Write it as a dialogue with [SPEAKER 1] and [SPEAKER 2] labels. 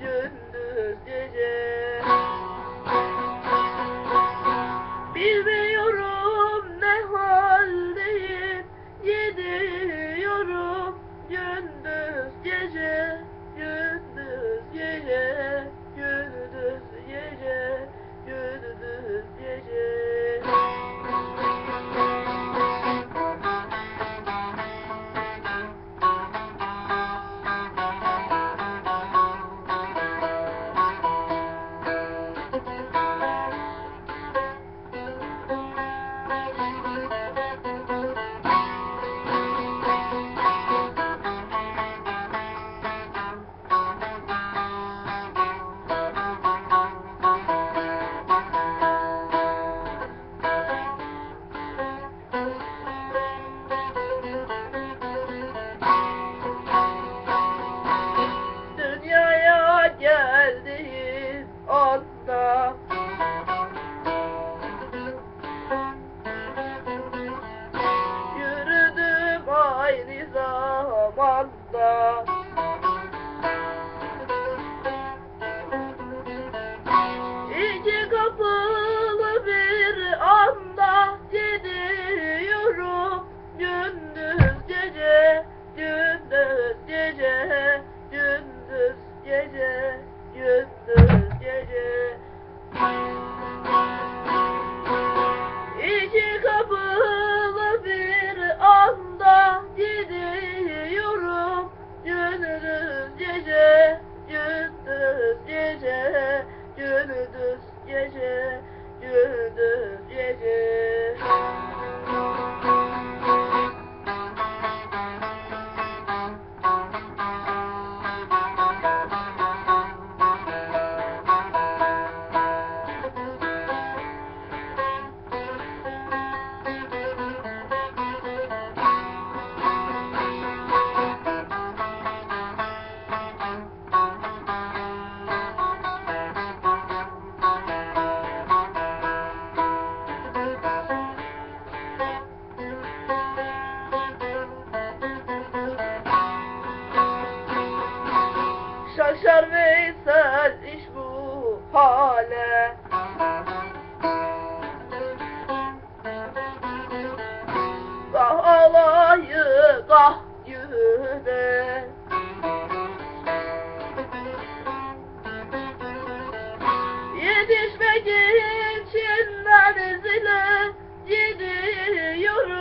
[SPEAKER 1] gece zamanda İki kapılı bir anda gidiyorum. Gündüz gece, gündüz gece, gündüz gece, gündüz gece gece, gündüz gece Şaşar Veysel iş bu hale. Kah alayı kah yüre Yetişmek için menzile gidiyorum